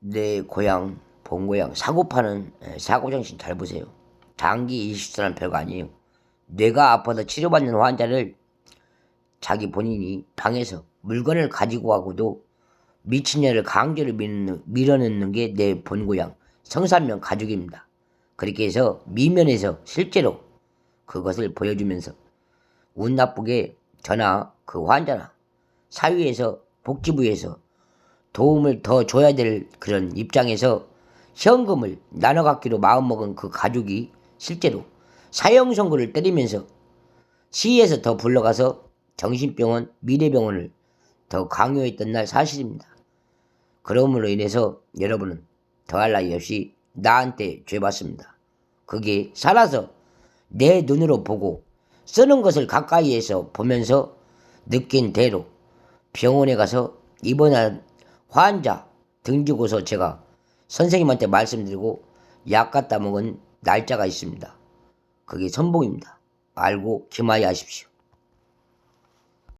내 고향, 본 고향, 사고 파는 에, 사고정신 잘 보세요. 장기 이식술은 별거 아니에요. 뇌가 아파서 치료받는 환자를 자기 본인이 방에서 물건을 가지고 가고도 미친년을 강제로 밀어넣는 게 내 본고향 성산면 가족입니다. 그렇게 해서 미면에서 실제로 그것을 보여주면서 운 나쁘게 저나 그 환자나 사회에서 복지부에서 도움을 더 줘야 될 그런 입장에서 현금을 나눠 갖기로 마음먹은 그 가족이 실제로 사형 선고를 때리면서 시에서 더 불러가서 정신병원 미래병원을 더 강요했던 날 사실입니다. 그러므로 인해서 여러분은 더할 나위 없이 나한테 죄받습니다. 그게 살아서 내 눈으로 보고 쓰는 것을 가까이에서 보면서 느낀 대로 병원에 가서 입원한 환자 등지고서 제가 선생님한테 말씀드리고 약 갖다 먹은 날짜가 있습니다. 그게 선봉입니다. 알고 기마이 하십시오.